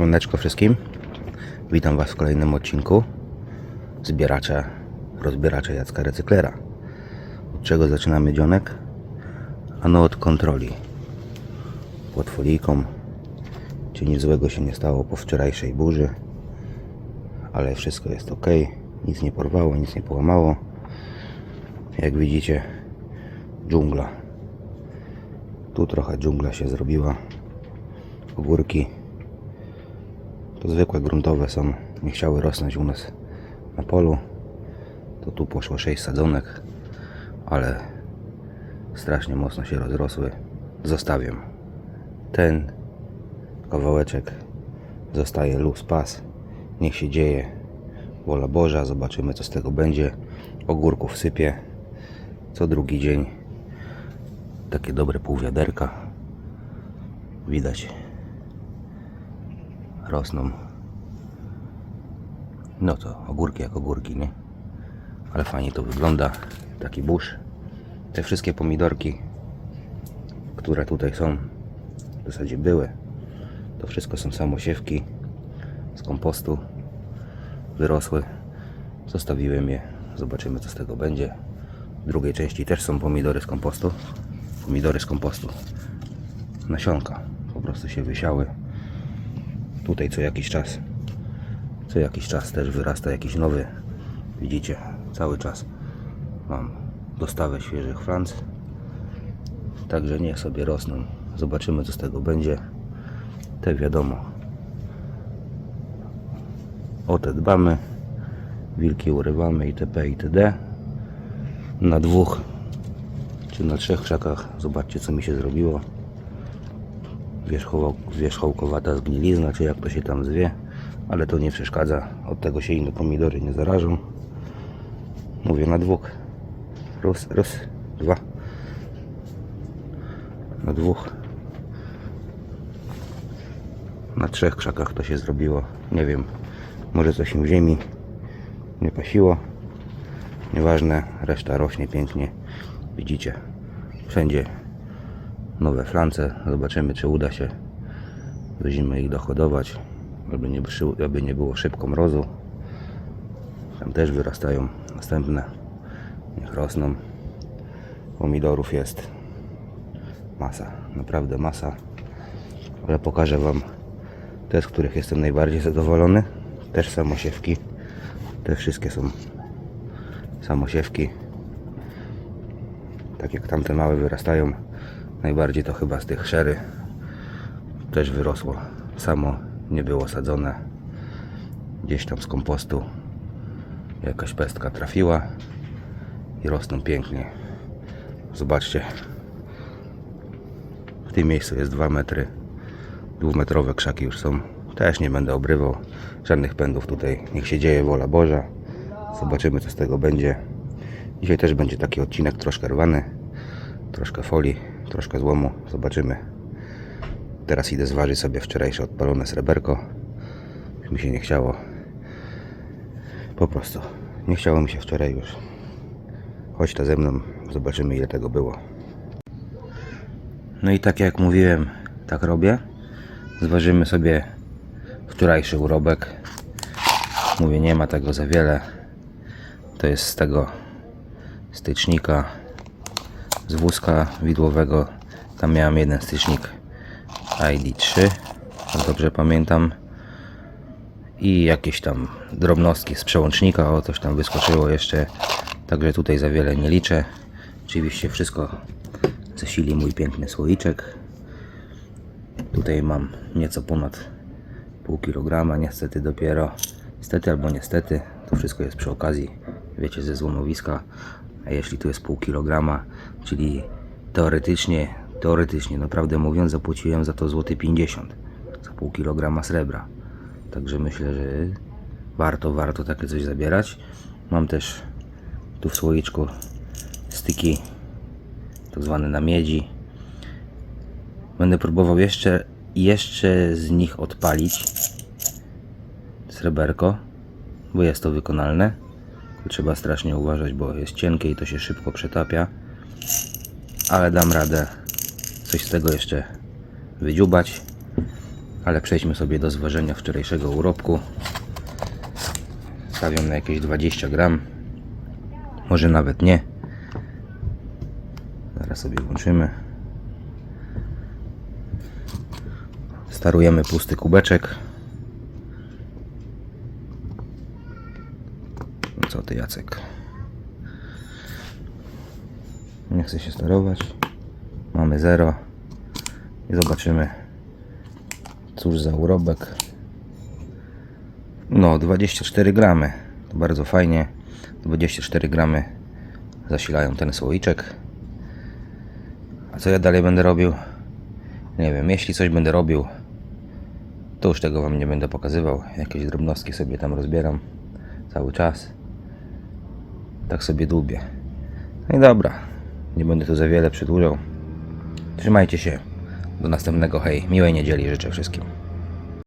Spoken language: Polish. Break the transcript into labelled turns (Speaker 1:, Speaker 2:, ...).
Speaker 1: Siemaneczko wszystkim. Witam Was w kolejnym odcinku Zbieracza, rozbieracza Jacka Recyklera. Od czego zaczynamy dzionek? Ano od kontroli. Pod folijką. Czy nic złego się nie stało po wczorajszej burzy. Ale wszystko jest ok. Nic nie porwało, nic nie połamało. Jak widzicie, dżungla. Tu trochę dżungla się zrobiła. Ogórki to zwykłe gruntowe są, nie chciały rosnąć u nas na polu. To tu poszło 6 sadzonek, ale strasznie mocno się rozrosły. Zostawiam. Ten kawałeczek zostaje luz pas. Niech się dzieje. Wola Boża, zobaczymy co z tego będzie. Ogórków sypię co drugi dzień. Takie dobre półwiaderka. Widać rosną. No to ogórki jak ogórki, nie? Ale fajnie to wygląda. Taki burz. Te wszystkie pomidorki, które tutaj są, w zasadzie były, to wszystko są samosiewki z kompostu. Wyrosły. Zostawiłem je. Zobaczymy co z tego będzie. W drugiej części też są pomidory z kompostu. Pomidory z kompostu. Nasionka po prostu się wysiały tutaj co jakiś czas. Co jakiś czas też wyrasta jakiś nowy. Widzicie cały czas mam dostawę świeżych franc. Także niech sobie rosną. Zobaczymy co z tego będzie. Te wiadomo. O te dbamy. Wilki urywamy itp itd na dwóch czy na trzech krzakach. Zobaczcie co mi się zrobiło wierzchołkowata zgnilizna, czy jak to się tam zwie, ale to nie przeszkadza. Od tego się inne pomidory nie zarażą. Mówię na dwóch. Raz, raz, dwa. Na dwóch. Na trzech krzakach to się zrobiło. Nie wiem, może coś im w ziemi nie pasiło. Nieważne, reszta rośnie pięknie. Widzicie, wszędzie nowe flance. Zobaczymy, czy uda się do zimy ich dohodować, aby nie, aby nie było szybko mrozu. Tam też wyrastają następne. Niech rosną. Pomidorów jest masa, naprawdę masa. Ale pokażę Wam te, z których jestem najbardziej zadowolony. Też samosiewki. Te wszystkie są samosiewki. Tak jak tamte małe wyrastają, Najbardziej to chyba z tych szery też wyrosło. Samo nie było sadzone. Gdzieś tam z kompostu jakaś pestka trafiła i rosną pięknie. Zobaczcie. W tym miejscu jest 2 metry. Dwumetrowe krzaki już są. Też nie będę obrywał żadnych pędów tutaj. Niech się dzieje wola Boża. Zobaczymy co z tego będzie. Dzisiaj też będzie taki odcinek troszkę rwany. Troszkę folii, troszkę złomu. Zobaczymy. Teraz idę zważyć sobie wczorajsze odpalone sreberko. Mi się nie chciało. Po prostu. Nie chciało mi się wczoraj już. Chodź ta ze mną. Zobaczymy ile tego było. No i tak jak mówiłem, tak robię. Zważymy sobie wczorajszy urobek. Mówię, nie ma tego za wiele. To jest z tego stycznika z wózka widłowego. Tam miałem jeden stycznik ID3, jak dobrze pamiętam. I jakieś tam drobnostki z przełącznika, o coś tam wyskoczyło jeszcze. Także tutaj za wiele nie liczę. Oczywiście wszystko zasili mój piękny słoiczek. Tutaj mam nieco ponad pół kilograma, niestety dopiero. Niestety albo niestety, to wszystko jest przy okazji, wiecie, ze złomowiska. A jeśli tu jest pół kilograma, czyli teoretycznie, teoretycznie, naprawdę mówiąc, zapłaciłem za to złoty 50 za pół kilograma srebra. Także myślę, że warto, warto takie coś zabierać. Mam też tu w słoiczku styki tak zwane na miedzi. Będę próbował jeszcze, jeszcze z nich odpalić sreberko, bo jest to wykonalne. Trzeba strasznie uważać, bo jest cienkie i to się szybko przetapia. Ale dam radę coś z tego jeszcze wydziubać. Ale przejdźmy sobie do zważenia wczorajszego urobku. Stawiam na jakieś 20 gram. Może nawet nie. Zaraz sobie włączymy. Starujemy pusty kubeczek. Co ty Jacek? Nie chcę się sterować. Mamy 0. I zobaczymy cóż za urobek. No 24 gramy. To bardzo fajnie. 24 gramy zasilają ten słoiczek. A co ja dalej będę robił? Nie wiem, jeśli coś będę robił, to już tego Wam nie będę pokazywał. Jakieś drobnostki sobie tam rozbieram cały czas. Tak sobie dłubię. No i dobra, nie będę tu za wiele przedłużał. Trzymajcie się. Do następnego. Hej, miłej niedzieli życzę wszystkim.